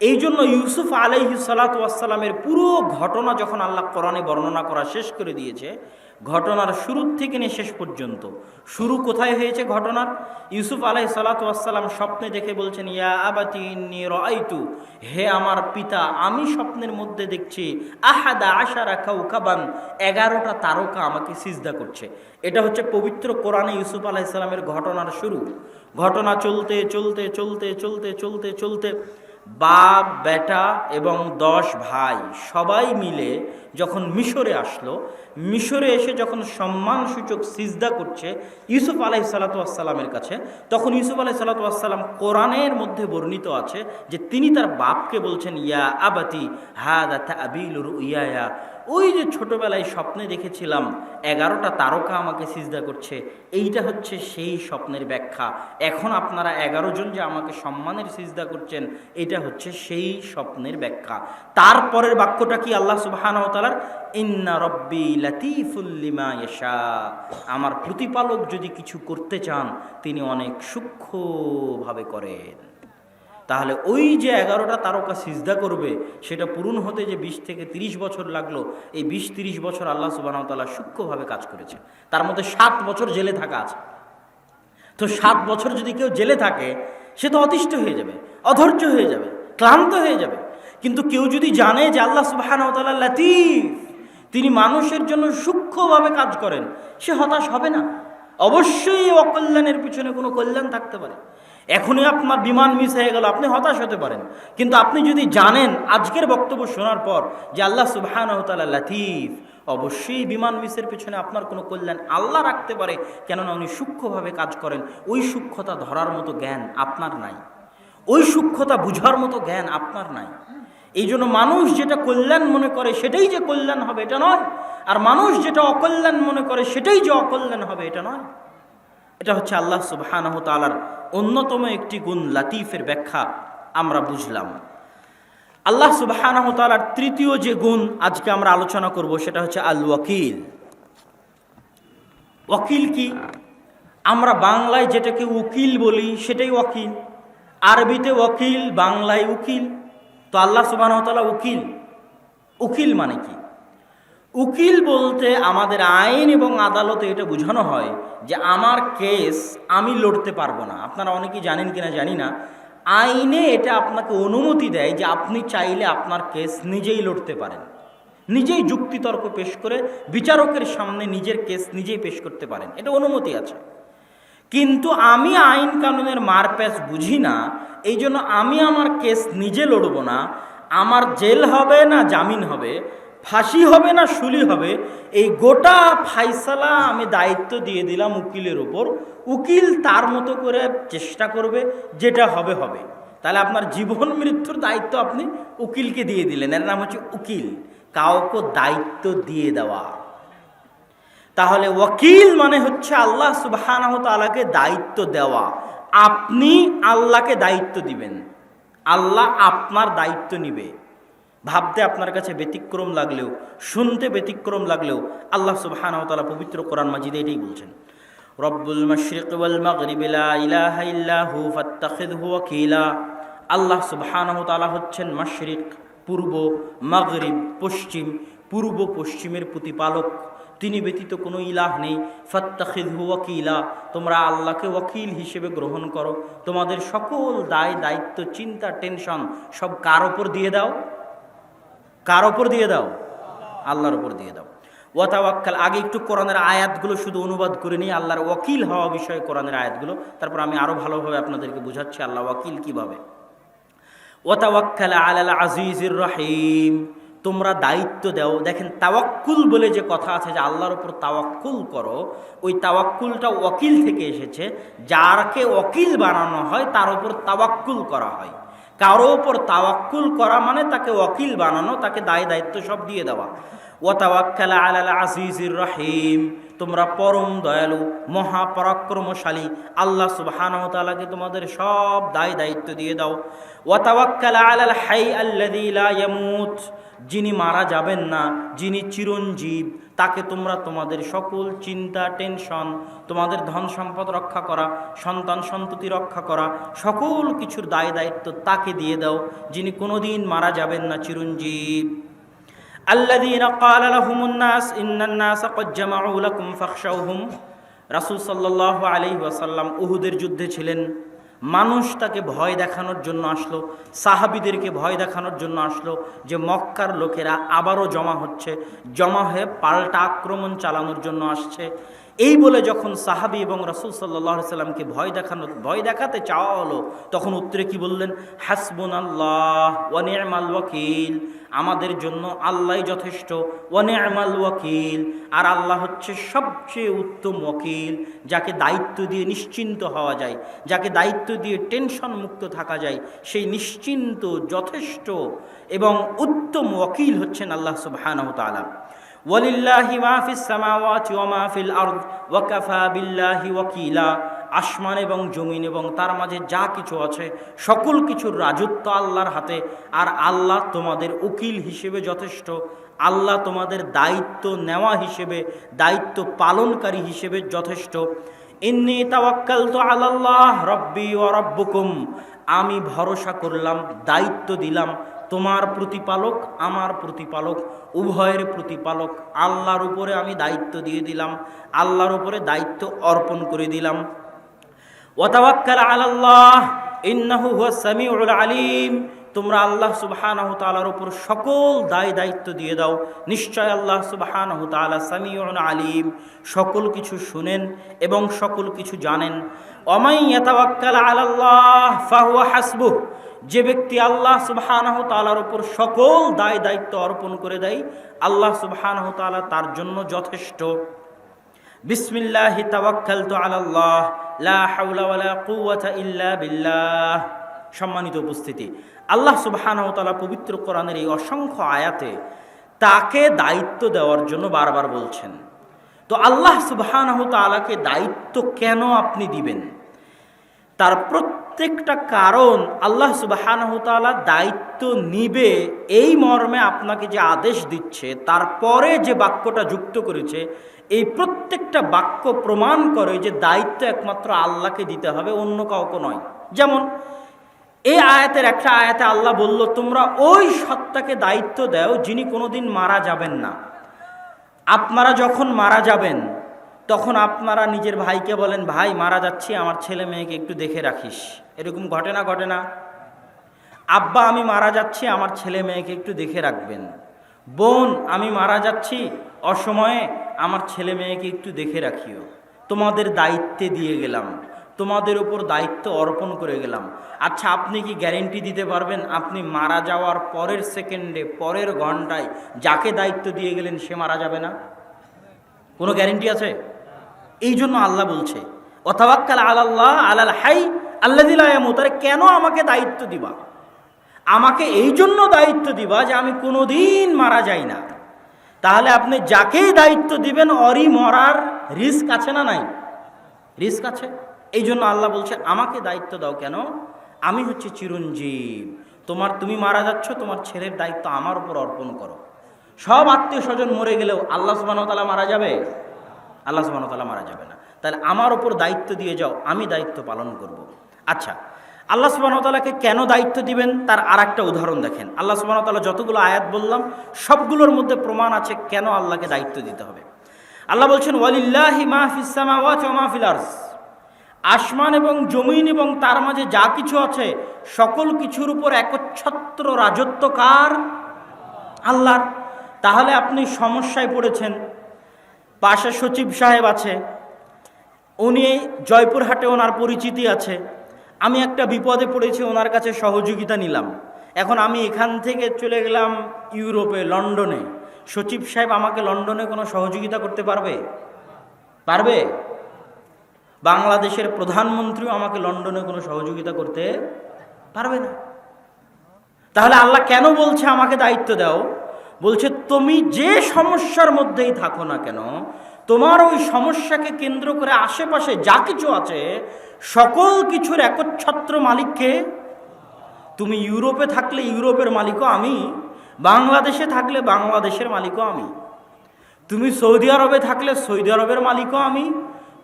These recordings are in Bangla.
এই জন্য ইউসুফ আলাইহি সালাতামের পুরো ঘটনা যখন আল্লাহ কোরআনে বর্ণনা করা শেষ করে দিয়েছে, ঘটনার শুরু থেকে নিয়ে শেষ পর্যন্ত, শুরু কোথায় হয়েছে ঘটনার? ইউসুফ আলাই সালাতাম স্বপ্নে দেখে বলছেন, ইয়া আবাতি রাআইতু হে আমার পিতা, আমি স্বপ্নের মধ্যে দেখছি, আহাদা আশারা কাউকাবান এগারোটা তারকা আমাকে সিজদা করছে। এটা হচ্ছে পবিত্র কোরআনে ইউসুফ আলাইসাল্লামের ঘটনার শুরু। ঘটনা চলতে চলতে চলতে চলতে চলতে চলতে বাপ বেটা এবং দশ ভাই সবাই মিলে যখন মিশরে আসলো, মিশরে এসে যখন সম্মানসূচক সিজদা করছে ইউসুফ আলাই সালাতামের কাছে, তখন ইউসুফ আলাই সালাতাম কোরআনের মধ্যে বর্ণিত আছে যে তিনি তার বাপকে বলছেন, ইয়া আবাতি হা দাথা আবিলুর ইয়া ওই যে ছোটবেলায় স্বপ্নে দেখেছিলাম, এগারোটা তারকা আমাকে সিজদা করছে। এইটা হচ্ছে সেই স্বপ্নের ব্যাখ্যা। এখন আপনারা এগারো জন যে আমাকে সম্মানের সিজদা করছেন, এটা হচ্ছে সেই স্বপ্নের ব্যাখ্যা। তারপরের বাক্যটা কি আল্লাহ সুবাহানতালার ইন্না রব্বি লাতিফুল্লিমা ইশা আমার প্রতিপালক যদি কিছু করতে চান, তিনি অনেক সূক্ষ্মভাবে করেন। তাহলে ওই যে এগারোটা তারকা সিজদা করবে, সেটা পূরণ হতে যে বিশ থেকে ৩০ বছর লাগল, এই বিশ তিরিশ বছর আল্লাহ সুবাহতাল্লাহ সূক্ষ্মভাবে কাজ করেছে। তার মধ্যে সাত বছর জেলে থাকা আছে। তো সাত বছর যদি কেউ জেলে থাকে, সে তো অতিষ্ঠ হয়ে যাবে, অধৈর্য হয়ে যাবে, ক্লান্ত হয়ে যাবে। কিন্তু কেউ যদি জানে যে আল্লাহ সুবাহানতাল্লাহ লাতিফ, তিনি মানুষের জন্য সূক্ষ্মভাবে কাজ করেন, সে হতাশ হবে না। অবশ্যই অকল্যাণের পিছনে কোনো কল্যাণ থাকতে পারে। এখনই আপনার বিমান মিস হয়ে গেল, আপনি হতাশ হতে পারেন। কিন্তু আপনি যদি জানেন, আজকের বক্তব্য শোনার পর যে আল্লাহ সুবাহান লাতিফ, অবশ্যই বিমান মিসের পেছনে আপনার কোনো কল্যাণ আল্লাহ রাখতে পারে, কেননা উনি সূক্ষ্মভাবে কাজ করেন। ওই সূক্ষ্মতা ধরার মতো জ্ঞান আপনার নাই। ওই সূক্ষ্মতা বুঝার মতো জ্ঞান আপনার নাই। এই জন্য মানুষ যেটা কল্যাণ মনে করে সেটাই যে কল্যাণ হবে, এটা নয়। আর মানুষ যেটা অকল্যাণ মনে করে সেটাই যে অকল্যাণ হবে, এটা নয়। এটা হচ্ছে আল্লাহ সুবাহানহ তালার অন্যতম একটি গুণ, লাতিফের ব্যাখ্যা আমরা বুঝলাম। আল্লাহ সুবাহানহ তালার তৃতীয় যে গুণ আজকে আমরা আলোচনা করব, সেটা হচ্ছে আল ওয়াকিল ওয়াকিল কি? আমরা বাংলায় যেটাকে উকিল বলি, সেটাই ওয়াকিল। আরবিতে ওয়াকিল, বাংলায় উকিল। তো আল্লাহ সুবাহতালা উকিল। উকিল মানে কি? উকিল বলতে আমাদের আইন এবং আদালতে এটা বোঝানো হয় যে আমার কেস আমি লড়তে পারব না। আপনারা অনেকেই জানেন কিনা জানি না। আইনে এটা আপনাকে অনুমতি দেয় যে আপনি চাইলে আপনার কেস নিজেই লড়তে পারেন। নিজেই যুক্তিতর্ক পেশ করে বিচারকের সামনে নিজের কেস নিজেই পেশ করতে পারেন। এটা অনুমতি আছে। কিন্তু আমি আইন কানুনের মারপ্যাচ বুঝি না এই জন্য আমি আমার কেস নিজে লড়ব না। আমার জেল হবে না, জামিন হবে, ফাঁসি হবে না, শুলি হবে। এই গোটা ফাইসালা আমি দায়িত্ব দিয়ে দিলাম উকিলের উপর উকিল তার মতো করে চেষ্টা করবে, যেটা হবে হবে। তাহলে আপনার জীবন মৃত্যুর দায়িত্ব আপনি উকিলকে দিয়ে দিলেন। এর নাম হচ্ছে উকিল। কাউকে দায়িত্ব দিয়ে দেওয়া। তাহলে ওয়াকিল মানে হচ্ছে আল্লাহ সুবাহানাহ তালাকে দায়িত্ব দেওয়া। আপনি আল্লাহকে দায়িত্ব দিবেন। আল্লাহ আপনার দায়িত্ব নিবে। ভাবতে আপনার কাছে ব্যতিক্রম লাগলেও, শুনতে ব্যতিক্রম লাগলেও আল্লাহ সুবহানাহু তাআলা পবিত্র কোরআন মাজিদে এটাই বলছেন। রব্বুল মাশরিক ওয়াল মাগরিব লা ইলাহা ইল্লা হু ফাত্তাখিযহু ওয়াকিলা। আল্লাহ সুবহানাহু তাআলা হচ্ছেন মাশরিক, পূর্ব মাগরিব, পশ্চিম, পূর্ব পশ্চিমের প্রতিপালক। তিনি ব্যতীত কোনো ইলাহ নেই। ফাত্তাখিযহু ওয়াকিলা, তোমরা আল্লাহকে ওয়াকিল হিসেবে গ্রহণ করো। তোমাদের সকল দায়, দায়িত্ব, চিন্তা, টেনশন সব কার ওপর দিয়ে দাও? কার ওপর দিয়ে দাও? আল্লাহর ওপর দিয়ে দাও। ওয়াতাওয়াক্কাল, আগে একটু কোরআনের আয়াতগুলো শুধু অনুবাদ করে নিই। আল্লাহর ওয়াকিল হওয়া বিষয়ে কোরআনের আয়াতগুলো। তারপর আমি আরও ভালোভাবে আপনাদেরকে বুঝাচ্ছি আল্লাহ ওয়াকিল কীভাবে। ওয়াতাওয়াক্কাল আলাল আজিজুর রহিম। তোমরা দায়িত্ব দেও। দেখেন তাওয়াক্কুল বলে যে কথা আছে, যে আল্লাহর ওপর তাওয়াক্কুল করো, ওই তাওয়াক্কুলটা ওকিল থেকে এসেছে। যারকে ওকিল বানানো হয়, তার ওপর তাওয়াক্কুল করা হয়। কারও ওপর তাওয়াক্কুল করা মানে তাকে ওকিল বানানো, তাকে দায় দায়িত্ব সব দিয়ে দেওয়া। ও তাওয়াক্কাল আলাল আজিজুর রহিম। তোমরা পরম দয়ালু, মহাপরাক্রমশালী, আল্লাহ সুবহানাহু ওয়া তোমাদের সব দায় দায়িত্ব দিয়ে দাও। ওয়াতাওয়াক্কাল আলাল হাই ইয়ামুত। যিনি মারা যাবেন না, যিনি চিরঞ্জীব, তাকে তোমরা তোমাদের সকল চিন্তা, টেনশন, তোমাদের ধন সম্পদ রক্ষা করা, সন্তান সন্ততি রক্ষা করা, সকল কিছুর দায় দায়িত্ব তাকে দিয়ে দাও, যিনি কোনোদিন মারা যাবেন না, চিরঞ্জীব। الذين قال لهم الناس إن الناس قد جمعوا لكم فاخشوهم রাসূল সাল্লাল্লাহু আলাইহি ওয়াসাল্লাম উহুদের যুদ্ধে ছিলেন মানুষ তাকে ভয় দেখানোর জন্য আসলো সাহাবিদেরকে ভয় দেখানোর জন্য আসলো যে মক্কার লোকেরা আবারও জমা হচ্ছে জমা হয়ে পাল্টা আক্রমণ চালানোর জন্য আসছে এই বলে যখন সাহাবি এবং রাসূল সাল্লাহ সাল্লামকে ভয় দেখানো, ভয় দেখাতে চাওয়া হলো, তখন উত্তরে কি বললেন? হাসবুন আল্লাহ ওয়ানিয়ামাল ওয়াকিল। আমাদের জন্য আল্লাহ যথেষ্ট। ওয়ানিয়ামাল ওয়াকিল। আর আল্লাহ হচ্ছে সবচেয়ে উত্তম ওয়াকিল, যাকে দায়িত্ব দিয়ে নিশ্চিন্ত হওয়া যায়, যাকে দায়িত্ব দিয়ে টেনশন মুক্ত থাকা যায়, সেই নিশ্চিন্ত, যথেষ্ট এবং উত্তম ওয়াকিল হচ্ছেন আল্লাহ সুবহানাহু তাআলা। ওয়ালিল্লাহি মা ফিস সামাওয়াতি ওয়া মা ফিল আরদ, ওয়া কাফা বিল্লাহি ওয়াকিলা। আসমান এবং জমিন এবং তার মাঝে যা কিছু আছে, সকল কিছুর রাজত্ব আল্লাহর হাতে। আর আল্লাহ তোমাদের উকিল হিসেবে যথেষ্ট। আল্লাহ তোমাদের দায়িত্ব নেওয়া হিসেবে, দায়িত্ব পালনকারী হিসেবে যথেষ্ট। ইন্নি তাওয়াক্কালতু আলাল্লাহ রব্বি ওয়া রব্বুকুম। আমি ভরসা করলাম, দায়িত্ব দিলাম তোমার প্রতিপালক, আমার প্রতিপালক, উভয়ের প্রতিপালক। আল্লাহর উপরে আমি দায়িত্ব দিয়ে দিলাম, আল্লাহর উপরে দায়িত্ব অর্পণ করে দিলাম। ওয়াতাওয়াক্কাল আলাল্লাহ, ইন্নাহু হুয়াস সামিউল আলিম। তোমরা আল্লাহ সুবহানাহু তাআলার উপর সকল দায় দায়িত্ব দিয়ে দাও। নিশ্চয় আল্লাহ সুবহানাহু তাআলা সামিউন আলিম। সকল কিছু শুনেন এবং সকল কিছু জানেন। অমাই ইয়াতাওয়াক্কাল আলাল্লাহ ফাহুয়া হাসবুহ। যে ব্যক্তি আল্লাহ সুবহানাহু তাআলার উপর সকল দায় দায়িত্ব অর্পণ করে দেয়, আল্লাহ সুবহানাহু তাআলা তার জন্য যথেষ্ট। লা বিল্লাহ। সম্মানিত উপস্থিতি, আল্লাহ তাআলা পবিত্র কোরআনের এই অসংখ্য আয়াতে তাকে দায়িত্ব দেওয়ার জন্য বারবার বলছেন। তো আল্লাহ সুবহানাহু তাআলাকে দায়িত্ব কেন আপনি দিবেন? তার প্রত্যেকটা কারণ আল্লাহ সুবাহানহ তাআলা দায়িত্ব নিবে এই মর্মে আপনাকে যে আদেশ দিচ্ছে, তারপরে যে বাক্যটা যুক্ত করেছে, এই প্রত্যেকটা বাক্য প্রমাণ করে যে দায়িত্ব একমাত্র আল্লাহকে দিতে হবে, অন্য কাউকে নয়। যেমন, এই আয়াতের একটা আয়াতে আল্লাহ বলল, তোমরা ওই সত্তাকে দায়িত্ব দাও যিনি কোনোদিন মারা যাবেন না। আপনারা যখন মারা যাবেন তখন আপনারা নিজের ভাইকে বলেন, ভাই, মারা যাচ্ছি, আমার ছেলে মেয়েকে একটু দেখে রাখিস। এরকম ঘটে না ঘটে না। আব্বা, আমি মারা যাচ্ছি, আমার ছেলে মেয়েকে একটু দেখে রাখবেন। বোন, আমি মারা যাচ্ছি, অসময়ে আমার ছেলে মেয়েকে একটু দেখে রাখিও। তোমাদের দায়িত্বে দিয়ে গেলাম। তোমাদের ওপর দায়িত্ব অর্পণ করে গেলাম। আচ্ছা আপনি কি গ্যারেন্টি দিতে পারবেন? আপনি মারা যাওয়ার পরের সেকেন্ডে, পরের ঘন্টায় যাকে দায়িত্ব দিয়ে গেলেন, সে মারা যাবে না? কোনো গ্যারেন্টি আছে? এই জন্য আল্লাহ বলছে অথাবাক্কাল আল্লাহ আলাল হাই আল্লাহ দিলামতারে কেন আমাকে দায়িত্ব দিবা? আমাকে এই জন্য দায়িত্ব দিবা যে আমি কোনোদিন মারা যাই না। তাহলে আপনি যাকেই দায়িত্ব দিবেন, অরি মরার রিস্ক আছে না নাই? রিস্ক আছে। এই জন্য আল্লাহ বলছে, আমাকে দায়িত্ব দাও কেন? আমি হচ্ছে চিরঞ্জীব। তোমার তুমি মারা যাচ্ছ, তোমার ছেলের দায়িত্ব আমার উপর অর্পণ করো। সব আত্মীয় স্বজন মরে গেলেও আল্লাহ সুবাহতালা মারা যাবে? আল্লাহ সুবাহতালা মারা যাবে না। তাহলে আমার ওপর দায়িত্ব দিয়ে যাও, আমি দায়িত্ব পালন করব। আচ্ছা আল্লাহ সুবাহতালাকে কেন দায়িত্ব দিবেন? তার আর একটা উদাহরণ দেখেন। আল্লাহ সুবাহতাল্লাহ যতগুলো আয়াত বললাম, সবগুলোর মধ্যে প্রমাণ আছে কেন আল্লাহকে দায়িত্ব দিতে হবে। আল্লাহ বলছেন, ওয়ালিল্লাহি মাহফিসামা ওয়াচ মাহফিল আর্স আসমান এবং জমিন এবং তার মাঝে যা কিছু আছে, সকল কিছুর উপর একচ্ছত্র রাজত্ব কার আল্লাহর তাহলে আপনি সমস্যায় পড়েছেন। পাশে সচিব সাহেব আছে। উনি জয়পুরহাটে ওনার পরিচিতি আছে। আমি একটা বিপদে পড়েছি, ওনার কাছে সহযোগিতা নিলাম। এখন আমি এখান থেকে চলে গেলাম ইউরোপে, লন্ডনে। সচিব সাহেব আমাকে লন্ডনে কোনো সহযোগিতা করতে পারবে? পারবে? বাংলাদেশের প্রধানমন্ত্রীও আমাকে লন্ডনে কোনো সহযোগিতা করতে পারবে না। তাহলে আল্লাহ কেন বলছে আমাকে দায়িত্ব দাও? বলছে, তুমি যে সমস্যার মধ্যেই থাকো না কেন, তোমার ওই সমস্যাকে কেন্দ্র করে আশেপাশে যা কিছু আছে, সকল কিছুর একচ্ছত্র মালিককে তুমি ইউরোপে থাকলে ইউরোপের মালিকও আমি, বাংলাদেশে থাকলে বাংলাদেশের মালিকও আমি। তুমি সৌদি আরবে থাকলে সৌদি আরবের মালিকও আমি।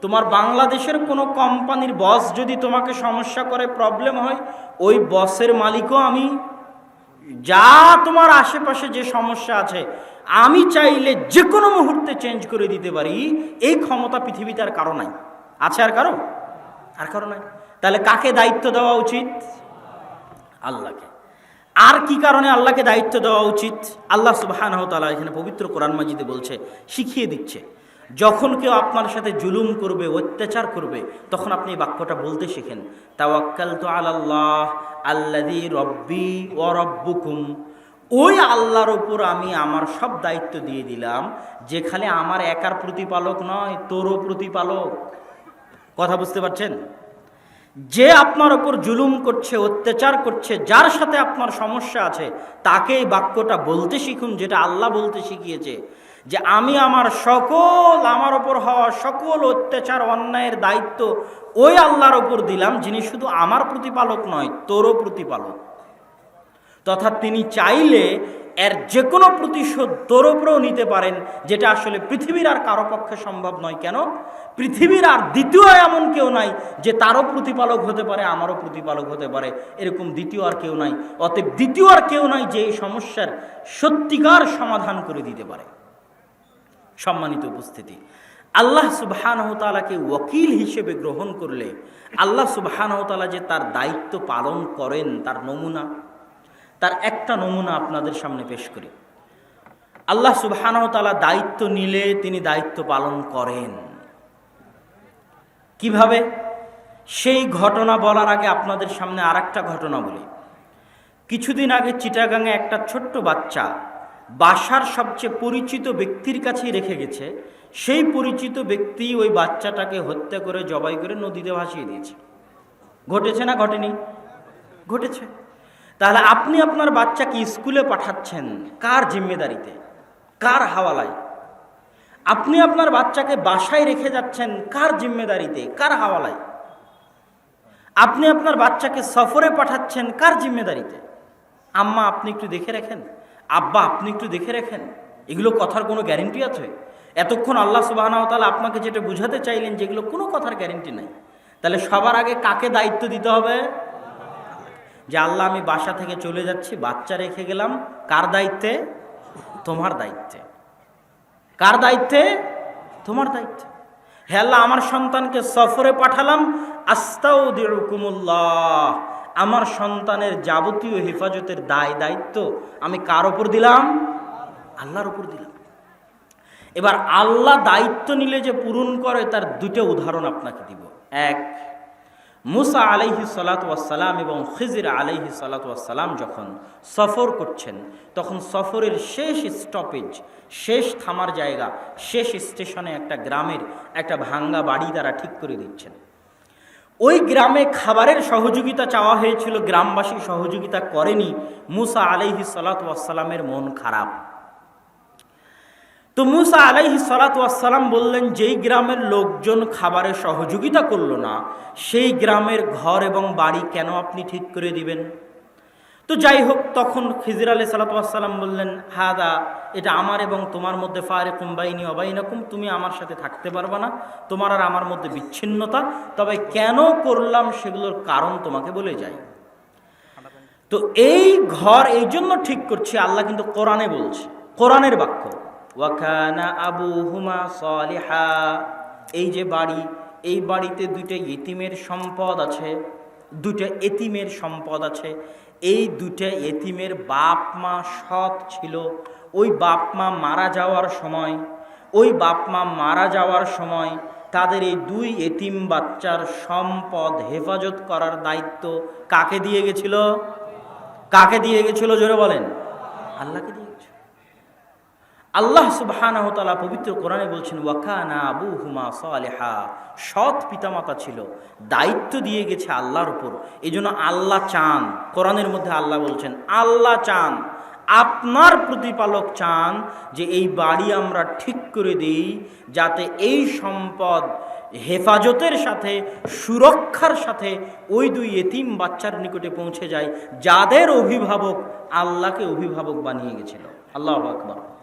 তোমার বাংলাদেশের কোনো কোম্পানির বস যদি তোমাকে সমস্যা করে প্রবলেম হয়, ওই বসের মালিকও আমি। যা তোমার আশেপাশে যে সমস্যা আছে, আমি চাইলে যে কোনো মুহূর্তে চেঞ্জ করে দিতে পারি। এই ক্ষমতা পৃথিবীতে আর কারও নাই। আছে আর কারও? আর কারও নাই। তাহলে কাকে দায়িত্ব দেওয়া উচিত? আল্লাহকে। আর কি কারণে আল্লাহকে দায়িত্ব দেওয়া উচিত? আল্লাহ সুবাহানহ তালা এখানে পবিত্র কোরআন মাজিদে বলছে, শিখিয়ে দিচ্ছে। যখন কেউ আপনার সাথে জুলুম করবে, অত্যাচার করবে, তখন আপনি এই বাক্যটা বলতে শেখেন। তাওয়াক্কাল তো আল্লাহ আল্লাদি রব্বি ও রব্বুকুম। ওই আল্লাহর ওপর আমি আমার সব দায়িত্ব দিয়ে দিলাম, যেখানে আমার একার প্রতিপালক নয়, তোরও প্রতিপালক। কথা বুঝতে পারছেন? যে আপনার ওপর জুলুম করছে, অত্যাচার করছে, যার সাথে আপনার সমস্যা আছে তাকে এই বাক্যটা বলতে শিখুন, যেটা আল্লাহ বলতে শিখিয়েছে। যে আমি আমার সকল, আমার ওপর হওয়া সকল অত্যাচার, অন্যায়ের দায়িত্ব ওই আল্লাহর ওপর দিলাম, যিনি শুধু আমার প্রতিপালক নয়, তোরও প্রতিপালক। তথা তিনি চাইলে এর যে কোনো প্রতিশোধ তোর ওপরেও নিতে পারেন, যেটা আসলে পৃথিবীর আর কারও পক্ষে সম্ভব নয়। কেন? পৃথিবীর আর দ্বিতীয় এমন কেউ নাই যে তারও প্রতিপালক হতে পারে, আমারও প্রতিপালক হতে পারে, এরকম দ্বিতীয় আর কেউ নাই। অতএব দ্বিতীয় আর কেউ নাই যে এই সমস্যার সত্যিকার সমাধান করে দিতে পারে। সম্মানিত উপস্থিতি। আল্লাহ সুবাহানহতালাকে ওকিল হিসেবে গ্রহণ করলে আল্লাহ সুবাহানহতালা যে তার দায়িত্ব পালন করেন, তার নমুনা, তার একটা নমুনা আপনাদের সামনে পেশ করি। আল্লাহ সুবাহানহতালা দায়িত্ব নিলে তিনি দায়িত্ব পালন করেন। কীভাবে? সেই ঘটনা বলার আগে আপনাদের সামনে আর ঘটনা বলি। কিছুদিন আগে চিটাগাঙে একটা ছোট্ট বাচ্চা বাসার সবচেয়ে পরিচিত ব্যক্তির কাছেই রেখে গেছে। সেই পরিচিত ব্যক্তি ওই বাচ্চাটাকে হত্যা করে, জবাই করে নদীতে ভাসিয়ে দিয়েছে। ঘটেছে না ঘটেনি? ঘটেছে। তাহলে আপনি আপনার বাচ্চাকে স্কুলে পাঠাচ্ছেন কার জিম্মেদারিতে? কার হাওয়ালায়? আপনি আপনার বাচ্চাকে বাসায় রেখে যাচ্ছেন কার জিম্মেদারিতে? কার হাওয়ালায়? আপনি আপনার বাচ্চাকে সফরে পাঠাচ্ছেন কার জিম্মেদারিতে? আম্মা, আপনি একটু দেখে রাখেন। আব্বা, আপনি একটু দেখে রাখেন। এগুলো কথার কোনো গ্যারেন্টি আছে? এতক্ষণ আল্লাহ সুবাহতালা আপনাকে যেটা বুঝাতে চাইলেন, যেগুলো কোনো কথার গ্যারেন্টি নাই। তাহলে সবার আগে কাকে দায়িত্ব দিতে হবে? যে আল্লাহ, আমি বাসা থেকে চলে যাচ্ছি, বাচ্চা রেখে গেলাম। কার দায়িত্বে? তোমার দায়িত্বে। কার দায়িত্বে? তোমার দায়িত্বে। হে আল্লাহ, আমার সন্তানকে সফরে পাঠালাম। আস্তাউ দিরুকুমুল্লাহ আমার সন্তানের যাবতীয় হেফাজতের দায় দায়িত্ব আমি কার ওপর দিলাম? আল্লাহর ওপর দিলাম। এবার আল্লাহ দায়িত্ব নিলে যে পূরণ করে, তার দুটো উদাহরণ আপনাকে দিব। এক, মুসা আলাইহি সালাতাম এবং খিজির আলাইহি সালাতাম যখন সফর করছেন, তখন সফরের শেষ স্টপেজ শেষ থামার জায়গা, শেষ স্টেশনে একটা গ্রামের একটা ভাঙ্গা বাড়ি তারা ঠিক করে দিচ্ছেন। ওই গ্রামে খাবারের সহযোগিতা চাওয়া হয়েছিল, গ্রামবাসী সহযোগিতা করেনি। মুসা আলাইহি সালাতামের মন খারাপ। তো মুসা আলাইহি সালাতাম বললেন, যেই গ্রামের লোকজন খাবারে সহযোগিতা করল না, সেই গ্রামের ঘর এবং বাড়ি কেন আপনি ঠিক করে দিবেন? তো যাই হোক, তখন খিজির আলি সালাতাম বললেন, হাদা, এটা আমার এবং তোমার মধ্যে ফারে কুম্বাইনি অবাইনাকুম তুমি আমার সাথে থাকতে পারবে না। তোমার আর আমার মধ্যে বিচ্ছিন্নতা। তবে কেন করলাম সেগুলোর কারণ তোমাকে বলে যাই তো এই ঘর এই জন্য ঠিক করছি, আল্লাহ কিন্তু কোরআনে বলছে, কোরআনের বাক্য ওয়াকানা আবু হুমা সলিহা। এই যে বাড়ি, এই বাড়িতে দুইটা ইতিমের সম্পদ আছে। দুইটা এতিমের সম্পদ আছে। এই দুইটা এতিমের বাপ মা সৎ ছিল। ওই বাপ মা মারা যাওয়ার সময়, ওই বাপ মা মারা যাওয়ার সময় তাদের এই দুই এতিম বাচ্চার সম্পদ হেফাজত করার দায়িত্ব কাকে দিয়ে গেছিল? কাকে দিয়ে গেছিল? জোরে বলেন। আল্লাহকে দিয়ে আল্লাহ তাআলা পবিত্র কোরআনে বলছেন ওয়াকানা আবু হুমা সালেহা। সৎ পিতামাতা ছিল, দায়িত্ব দিয়ে গেছে আল্লাহর উপর। এই জন্য আল্লাহ চান, কোরআনের মধ্যে আল্লাহ বলছেন, আল্লাহ চান, আপনার প্রতিপালক চান যে এই বাড়ি আমরা ঠিক করে দিই, যাতে এই সম্পদ হেফাজতের সাথে, সুরক্ষার সাথে ওই দুই এতিম বাচ্চার নিকটে পৌঁছে যায়, যাদের অভিভাবক আল্লাহকে অভিভাবক বানিয়ে গেছিল। আল্লাহ আকবর।